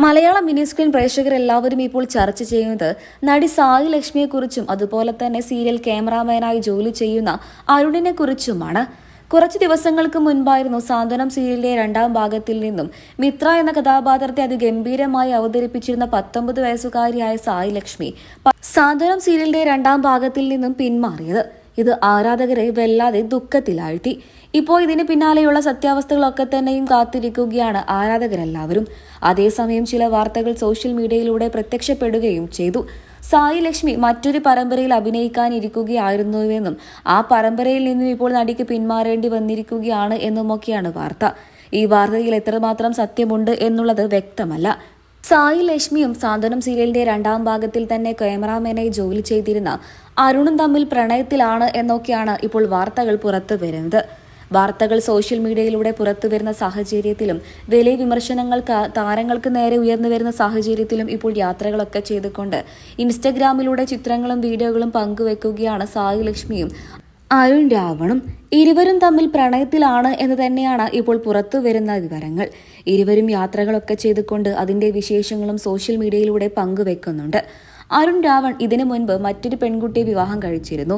Malayalam mini screen പ്രേക്ഷകർ എല്ലാവരും ഇപ്പോൾ ചർച്ച ചെയ്യുന്നത് നടി സായി ലക്ഷ്മിയെക്കുറിച്ചും അതുപോലെ തന്നെ സീരിയൽ ക്യാമറാമാനായി ജോലി ചെയ്യുന്ന അരുണിനെ കുറിച്ചുമാണ് കുറച്ച് ദിവസങ്ങൾക്ക് മുൻപായിരുന്നു സാന്ത്വനം സീരിയലിലെ രണ്ടാം ഭാഗത്തിൽ നിന്നും മിത്ര എന്ന കഥാപാത്രത്തെ അതിഗംഭീരമായി അവതരിപ്പിച്ചിരുന്ന പത്തൊമ്പത് വയസ്സുകാരിയായ സായി ലക്ഷ്മി സാന്ത്വനം സീരിയലിന്റെ രണ്ടാം ഭാഗത്തിൽ നിന്നും പിന്മാറിയത്. ഇത് ആരാധകരെ വല്ലാതെ ദുഃഖത്തിലാഴ്ത്തി. ഇപ്പോൾ ഇതിന് പിന്നാലെയുള്ള സത്യാവസ്ഥകളൊക്കെ തന്നെയും കാത്തിരിക്കുകയാണ് ആരാധകരെല്ലാവരും. അതേസമയം ചില വാർത്തകൾ സോഷ്യൽ മീഡിയയിലൂടെ പ്രത്യക്ഷപ്പെടുകയും ചെയ്തു. സായി ലക്ഷ്മി മറ്റൊരു പരമ്പരയിൽ അഭിനയിക്കാനിരിക്കുകയായിരുന്നുവെന്നും ആ പരമ്പരയിൽ നിന്നും ഇപ്പോൾ നടിക്ക് പിന്മാറേണ്ടി വന്നിരിക്കുകയാണ് എന്നുമൊക്കെയാണ് വാർത്ത. ഈ വാർത്തയിൽ എത്രമാത്രം സത്യമുണ്ട് എന്നുള്ളത് വ്യക്തമല്ല. സായി ലക്ഷ്മിയും സാന്ത്വനം സീരിയലിന്റെ രണ്ടാം ഭാഗത്തിൽ തന്നെ ക്യാമറാമാനായി ജോലി ചെയ്തിരുന്ന അരുണും തമ്മിൽ പ്രണയത്തിലാണ് എന്നൊക്കെയാണ് ഇപ്പോൾ വാർത്തകൾ പുറത്തു വരുന്നത്. വാർത്തകൾ സോഷ്യൽ മീഡിയയിലൂടെ പുറത്തു വരുന്ന സാഹചര്യത്തിലും വലിയ വിമർശനങ്ങൾ താരങ്ങൾക്ക് നേരെ ഉയർന്നു വരുന്ന സാഹചര്യത്തിലും ഇപ്പോൾ യാത്രകളൊക്കെ ചെയ്തുകൊണ്ട് ഇൻസ്റ്റഗ്രാമിലൂടെ ചിത്രങ്ങളും വീഡിയോകളും പങ്കുവെക്കുകയാണ് സായി ലക്ഷ്മിയും. അരുൺ രാവണും ഇരുവരും തമ്മിൽ പ്രണയത്തിലാണ് എന്ന് തന്നെയാണ് ഇപ്പോൾ പുറത്തു വരുന്ന വിവരങ്ങൾ. ഇരുവരും യാത്രകളൊക്കെ ചെയ്തുകൊണ്ട് അതിന്റെ വിശേഷങ്ങളും സോഷ്യൽ മീഡിയയിലൂടെ പങ്കുവെക്കുന്നുണ്ട്. അരുൺ രാവൺ ഇതിനു മുൻപ് മറ്റൊരു പെൺകുട്ടിയെ വിവാഹം കഴിച്ചിരുന്നു.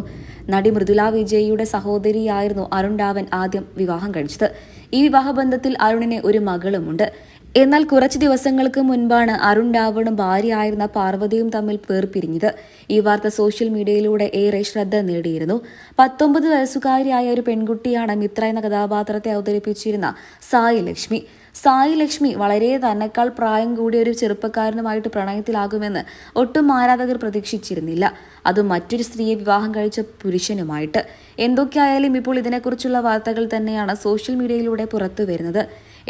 നടി മൃദുല വിജയിയുടെ സഹോദരിയായിരുന്നു അരുൺ രാവൺ ആദ്യം വിവാഹം കഴിച്ചത്. ഈ വിവാഹബന്ധത്തിൽ അരുണിന് ഒരു മകളുമുണ്ട്. എന്നാൽ കുറച്ച് ദിവസങ്ങൾക്ക് മുൻപാണ് അരുൺ രാവണും ഭാര്യയായിരുന്ന പാർവതിയും തമ്മിൽ വേർപിരിഞ്ഞത് ഈ വാർത്ത സോഷ്യൽ മീഡിയയിലൂടെ ഏറെ ശ്രദ്ധ നേടിയിരുന്നു. പത്തൊമ്പത് വയസ്സുകാരിയായ ഒരു പെൺകുട്ടിയാണ് മിത്ര എന്ന കഥാപാത്രത്തെ അവതരിപ്പിച്ചിരുന്ന സായി ലക്ഷ്മി. സായി ലക്ഷ്മി വളരെ തന്നെക്കാൾ പ്രായം കൂടിയ ഒരു ചെറുപ്പക്കാരനുമായിട്ട് പ്രണയത്തിലാകുമെന്ന് ഒട്ടും ആരാധകർ പ്രതീക്ഷിച്ചിരുന്നില്ല. അത് മറ്റൊരു സ്ത്രീയെ വിവാഹം കഴിച്ച പുരുഷനുമായിട്ട്. എന്തൊക്കെയായാലും ഇപ്പോൾ ഇതിനെക്കുറിച്ചുള്ള വാർത്തകൾ തന്നെയാണ് സോഷ്യൽ മീഡിയയിലൂടെ പുറത്തു വരുന്നത്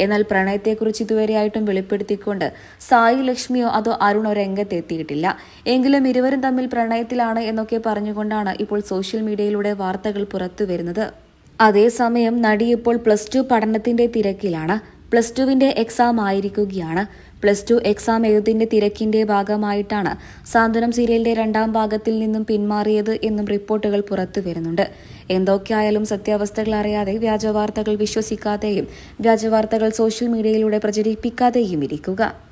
എന്നാൽ പ്രണയത്തെക്കുറിച്ച് ഇതുവരെയായിട്ടും വെളിപ്പെടുത്തിക്കൊണ്ട് സായി ലക്ഷ്മിയോ അതോ അരുണോ രംഗത്തെത്തിയിട്ടില്ല. എങ്കിലും ഇരുവരും തമ്മിൽ പ്രണയത്തിലാണ് എന്നൊക്കെ പറഞ്ഞുകൊണ്ടാണ് ഇപ്പോൾ സോഷ്യൽ മീഡിയയിലൂടെ വാർത്തകൾ പുറത്തു വരുന്നത് അതേസമയം നടി ഇപ്പോൾ പ്ലസ് ടു പഠനത്തിന്റെ തിരക്കിലാണ്. പ്ലസ് ടുവിന്റെ എക്സാം ആയിരിക്കുകയാണ്. പ്ലസ് ടു എക്സാം എഴുതിന്റെ തിരക്കിന്റെ ഭാഗമായിട്ടാണ് സാന്ത്വനം സീരിയലിന്റെ രണ്ടാം ഭാഗത്തിൽ നിന്നും പിന്മാറിയത് എന്നും റിപ്പോർട്ടുകൾ പുറത്തു വരുന്നുണ്ട്. എന്തൊക്കെയായാലും സത്യാവസ്ഥകൾ അറിയാതെ വ്യാജവാർത്തകൾ വിശ്വസിക്കാതെയും വ്യാജവാർത്തകൾ സോഷ്യൽ മീഡിയയിലൂടെ പ്രചരിപ്പിക്കാതെയും ഇരിക്കുക.